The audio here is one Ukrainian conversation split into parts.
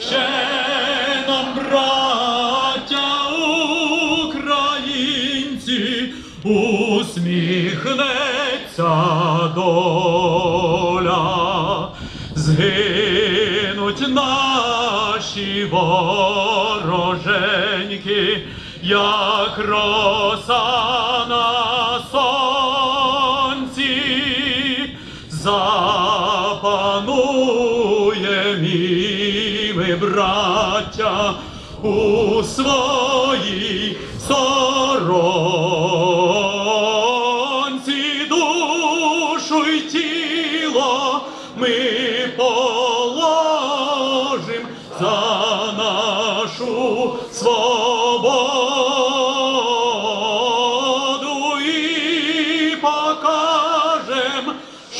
Ще нам, усміхнеться доля, згинуть наші вороженьки, як роса на запануєм і ми, браття, у своїй сторонці душу й тіло ми положим за нашу свободу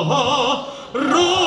oh.